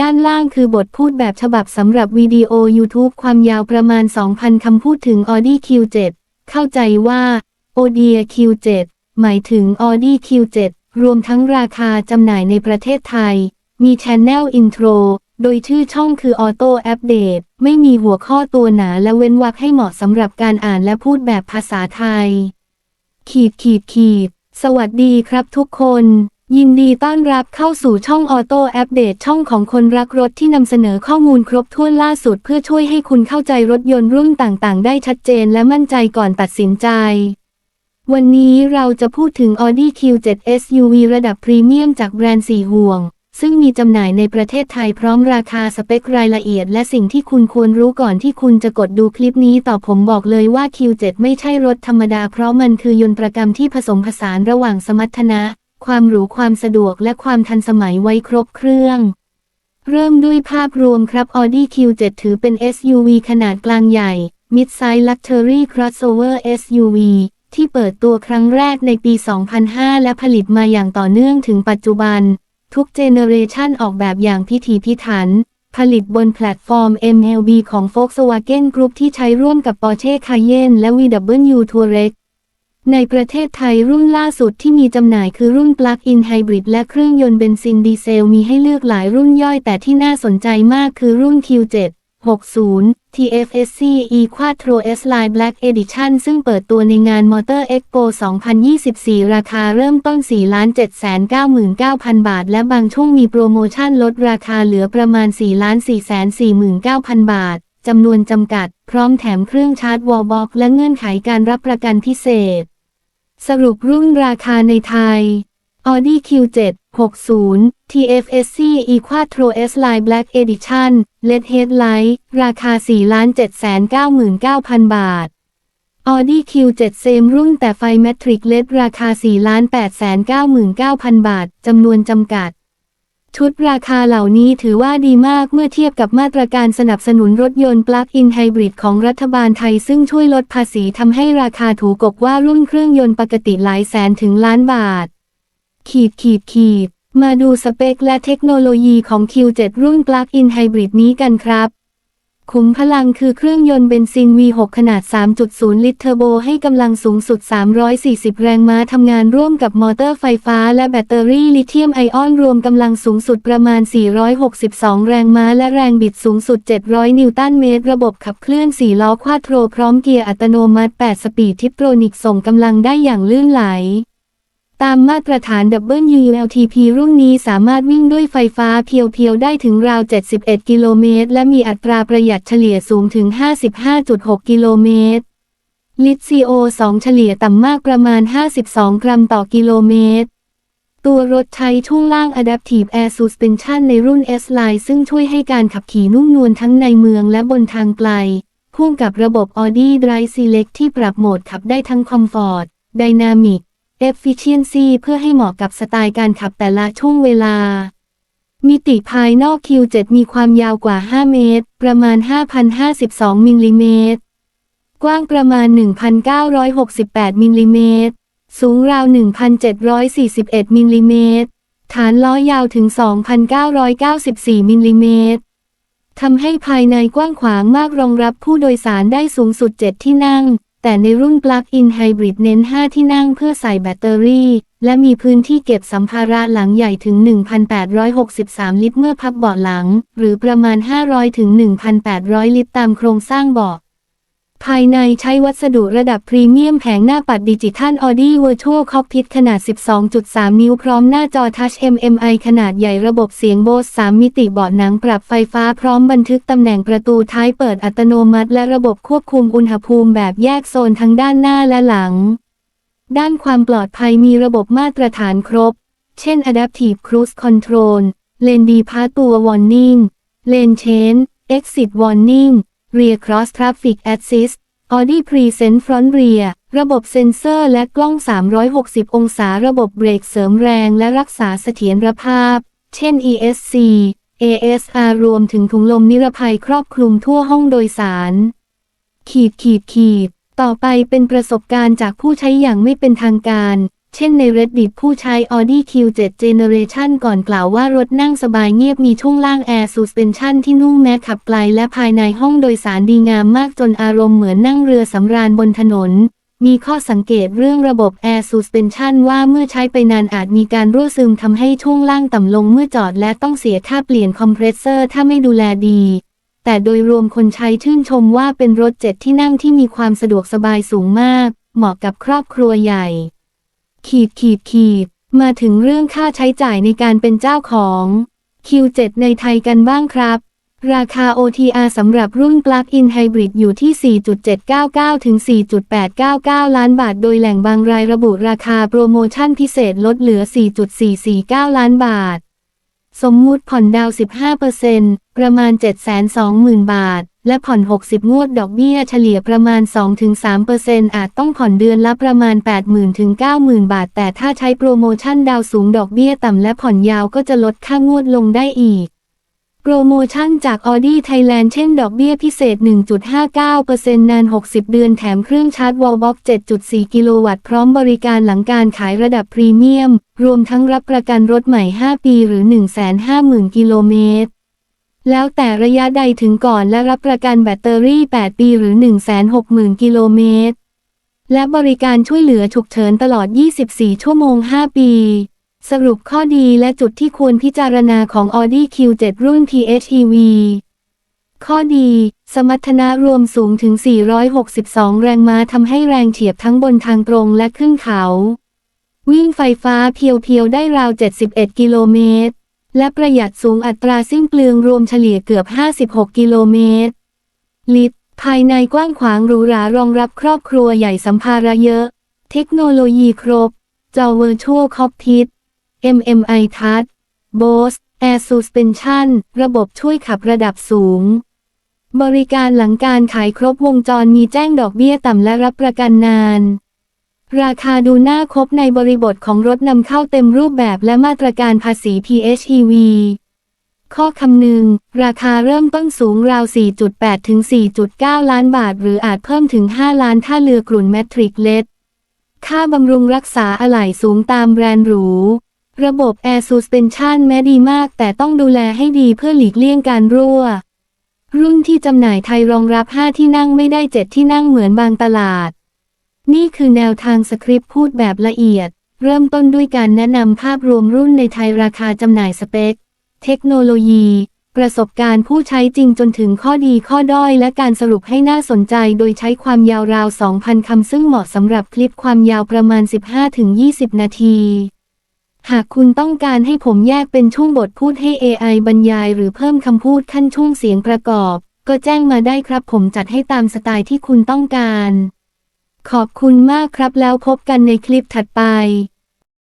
ด้านล่างคือบทพูดแบบฉบับสำหรับวิดีโอ YouTube ความยาวประมาณ 2,000 คำพูดถึง Audi Q7 เข้าใจว่า Audi Q7 หมายถึง Audi Q7 รวมทั้งราคาจำหน่ายในประเทศไทย มี Channel Intro โดยชื่อช่องคือ Auto Update ไม่มีหัวข้อตัวหนาและเว้นวรรคให้เหมาะสำหรับการอ่านและพูดแบบภาษาไทย ขีดขีดขีด สวัสดีครับทุกคน ยินดีต้อนรับเข้าสู่ช่องออโต้อัปเดตช่องของคนรักรถที่นำเสนอข้อมูลครบถ้วนล่าสุดเพื่อช่วยให้คุณเข้าใจรถยนต์รุ่นต่างๆ ได้ชัดเจนและมั่นใจก่อนตัดสินใจ วันนี้เราจะพูดถึง Audi Q7 SUV ระดับพรีเมียมจากแบรนด์สีห่วง ซึ่งมีจำหน่ายในประเทศไทยพร้อมราคาสเปครายละเอียด และสิ่งที่คุณควรรู้ก่อนที่คุณจะกดดูคลิปนี้ต่อผมบอกเลยว่า Q7 ไม่ใช่รถธรรมดาเพราะมันคือยนต์ประกรรมที่ผสมผสานระหว่างสมรรถนะ ความหรูความสะดวกและความทันสมัยไว้ครบเครื่อง เริ่มด้วยภาพรวมครับ Audi Q7 ถือเป็น SUV ขนาดกลางใหญ่ Mid-size Luxury Crossover SUV ที่เปิดตัวครั้งแรกในปี 2005 และผลิตมาอย่างต่อเนื่องถึงปัจจุบัน ทุกเจเนเรชันออกแบบอย่างพิถีพิถัน ผลิตบนแพลตฟอร์ม MLB ของ Volkswagen Group ที่ใช้ร่วมกับ Porsche Cayenne และ VW Touareg ในประเทศไทยรุ่นล่าสุดที่มีจำหน่ายคือรุ่น Plug-in Hybrid และเครื่องยนต์เบนซินดีเซลมีให้เลือกหลายรุ่นย่อยแต่ที่น่าสนใจมากคือรุ่น Q7 60 TFSC E Quattro S-Line Black Edition ซึ่งเปิดตัวในงาน Motor Expo 2024 ราคาเริ่มต้น 4,799,000 บาท และบางช่วงมีโปรโมชั่นลดราคาเหลือประมาณ 4,449,000 บาท จำนวนจำกัด พร้อมแถมเครื่องชาร์จวอลบ็อกและเงื่อนไขการรับประกันพิเศษ สรุปรุ่นราคาในไทย Audi Q7 60 TFSC E Quattro S-Line Black Edition LED Headlight ราคา 4,799,000 บาท Audi Q7 Same รุ่นแต่ไฟ Matrix LED ราคา 4,899,000 บาท จำนวนจำกัด ชุดราคาเหล่านี้ถือว่าดีมากเมื่อเทียบกับมาตรการสนับสนุนรถยนต์ปลั๊กอินไฮบริดของรัฐบาลไทยซึ่งช่วยลดภาษีทำให้ราคาถูกกว่ารุ่นเครื่องยนต์ปกติหลายแสนถึงล้านบาท ขีดขีดขีด มาดูสเปคและเทคโนโลยีของ Q7 รุ่นปลั๊กอินไฮบริดนี้กันครับ ขุมพลังคือเครื่องยนต์เบนซิน V6 ขนาด 3.0 ลิตรเทอร์โบให้กำลังสูงสุด 340 แรงม้าทำงานร่วมกับมอเตอร์ไฟฟ้าและแบตเตอรี่ลิเธียมไอออนรวมกำลังสูงสุดประมาณ 462 แรงม้าและแรงบิดสูงสุด 700 นิวตันเมตร ระบบขับเคลื่อน 4 ล้อควาโทรพร้อมเกียร์อัตโนมัติ 8 สปีดทิปโตรนิกส่งกำลังได้อย่างลื่นไหล ตามมาตรฐาน WLTP รุ่นนี้สามารถวิ่งด้วยไฟฟ้าเพียวๆ ได้ถึงราว 71 กิโลเมตร และมีอัตราประหยัดเฉลี่ยสูงถึง 55.6 กิโลเมตร ลิตร CO2 เฉลี่ยต่ำมากประมาณ 52 กรัมต่อกิโลเมตร ตัวรถใช้ช่วงล่าง Adaptive Air Suspension ในรุ่น S-Line ซึ่งช่วยให้การขับขี่นุ่มนวลทั้งในเมืองและบนทางไกลพ่วงกับระบบ Audi Drive Select ที่ปรับโหมดขับได้ทั้ง Comfort Dynamic Efficiency เพื่อให้เหมาะกับสไตล์การขับแต่ละช่วงเวลา มิติภายนอก Q7 มีความยาวกว่า 5 เมตร ประมาณ 5,052 มิลลิเมตร กว้างประมาณ 1,968 มิลลิเมตร สูงราว 1,741 มิลลิเมตร ฐานล้อยาวถึง 2,994 มิลลิเมตรทำให้ภายในกว้างขวางมากรองรับผู้โดยสารได้สูงสุด 7 ที่นั่ง แต่ในรุ่น Plug-in Hybrid เน้น 5 ที่นั่งเพื่อใส่แบตเตอรี่ และมีพื้นที่เก็บสัมภาระหลังใหญ่ถึง 1,863 ลิตรเมื่อพับเบาะหลัง หรือประมาณ 500ถึง1,800 ลิตรตามโครงสร้างเบาะ ภายในใช้วัสดุระดับพรีเมียมแผงหน้าปัดดิจิทัล Audi Virtual Cockpit ขนาด 12.3 นิ้วพร้อมหน้าจอ Touch MMI ขนาดใหญ่ระบบเสียงโบส3มิติเบาะหนังปรับไฟฟ้าพร้อมบันทึกตำแหน่งประตูท้ายเปิดอัตโนมัติ และระบบควบคุมอุณหภูมิแบบแยกโซนทั้งด้านหน้าและหลัง ด้านความปลอดภัยมีระบบมาตรฐานครบ เช่น Adaptive Cruise Control Lane Departure Warning Lane Change Exit Warning Rear Cross Traffic Assist Audi Present Front Rear ระบบเซ็นเซอร์และกล้อง 360 องศาระบบเบรกเสริมแรงและรักษาเสถียรภาพ เช่น ESC ASR รวมถึงถุงลมนิรภัยครอบคลุมทั่วห้องโดยสาร ขีดขีดขีด ต่อไปเป็นประสบการณ์จากผู้ใช้อย่างไม่เป็นทางการ เช่นใน Reddit ผู้ใช้ Audi Q7 Generation ก่อนกล่าวว่ารถนั่งสบายเงียบมีช่วงล่าง Air Suspension ที่นุ่มแม้ขับไกลและภายในห้องโดยสารดีงามมากจนอารมณ์เหมือนนั่งเรือสำราญบนถนน มีข้อสังเกตเรื่องระบบ Air Suspension ว่าเมื่อใช้ไปนานอาจมีการรั่วซึมทำให้ช่วงล่างต่ำลงเมื่อจอดและต้องเสียค่าเปลี่ยนคอมเพรสเซอร์ถ้าไม่ดูแลดี แต่โดยรวมคนใช้ชื่นชมว่าเป็นรถเจ็ดที่นั่งที่มีความสะดวกสบายสูงมาก เหมาะกับครอบครัวใหญ่ ขีดขีดขีด มาถึงเรื่องค่าใช้จ่ายในการเป็นเจ้าของ Q7 ในไทยกันบ้างครับ ราคา OTR สำหรับรุ่น Plug-in Hybrid อยู่ที่ 4.799 ถึง 4.899 ล้านบาท โดยแหล่งบางรายระบุราคาโปรโมชั่นพิเศษลดเหลือ 4.449 ล้านบาท สมมุติผ่อนดาว 15%ประมาณ 720,000 บาท และผ่อน 60 งวดดอกเบี้ยเฉลี่ยประมาณ 2-3%อาจต้องผ่อนเดือนละประมาณ 80,000ถึง90,000 บาท แต่ถ้าใช้โปรโมชั่นดาวสูงดอกเบี้ยต่ำและผ่อนยาวก็จะลดค่างวดลงได้อีก โปรโมชั่นจาก Audi Thailand เช่นดอกเบี้ยพิเศษ 1.59%นาน 60 เดือนแถมเครื่องชาร์จ Wallbox 7.4 กิโลวัตต์พร้อมบริการหลังการขายระดับพรีเมียม รวมทั้งรับประกันรถใหม่ 5 ปีหรือ 150,000 กิโลเมตร แล้วแต่ระยะใดถึงก่อนและรับประกันแบตเตอรี่ 8 ปีหรือ 160,000 กิโลเมตร และบริการช่วยเหลือฉุกเฉินตลอด 24 ชั่วโมง 5 ปี สรุปข้อดีและจุดที่ควรพิจารณาของ Audi Q7 รุ่น PHEV ข้อดี สมรรถนะรวมสูงถึง 462 แรงม้าทำให้แรงเฉียบทั้งบนทางตรงและขึ้นเขา วิ่งไฟฟ้าเพียวๆ ได้ราว 71 กิโลเมตร และประหยัดสูงอัตราสิ้นเปลืองรวมเฉลี่ยเกือบ 56 กิโลเมตร ลิตร ภายในกว้างขวางหรูหรารองรับครอบครัวใหญ่สัมภาระเยอะ เทคโนโลยีครบ จอ Virtual Cockpit MMI Touch Bose Air Suspension ระบบช่วยขับระดับสูง บริการหลังการขายครบวงจรมีแจ้งดอกเบี้ยต่ำและรับประกันนาน ราคาดูน่าคบในบริบทของรถนำเข้าเต็มรูปแบบและมาตรการภาษี PHEV ข้อคำนึง ราคาเริ่มต้นสูงราว 4.8 ถึง 4.9 ล้านบาท หรืออาจเพิ่มถึง 5 ล้านถ้าเรือกลุ่นแมทริกเลดค่าบำรุงรักษาอะไหล่สูงตามแบรนด์หรู ระบบ Air Suspension แม้ดีมาก แต่ต้องดูแลให้ดีเพื่อหลีกเลี่ยงการรั่ว รุ่นที่จำหน่ายไทยรองรับ 5 ที่นั่งไม่ได้ 7 ที่นั่งเหมือนบางตลาด นี่คือแนวทางสคริปต์พูดแบบละเอียด เริ่มต้นด้วยการแนะนำภาพรวมรุ่นในไทยราคาจำหน่ายสเปค เทคโนโลยี ประสบการณ์ผู้ใช้จริงจนถึงข้อดีข้อด้อย และการสรุปให้น่าสนใจโดยใช้ความยาวราว 2,000 คำซึ่งเหมาะสำหรับคลิปความยาวประมาณ 15-20 นาที หากคุณต้องการให้ผมแยกเป็นช่วงบทพูดให้ AI บรรยาย หรือเพิ่มคำพูดขั้นช่วงเสียงประกอบ ก็แจ้งมาได้ครับผมจัดให้ตามสไตล์ที่คุณต้องการ ขอบคุณมากครับแล้วพบกันในคลิปถัดไป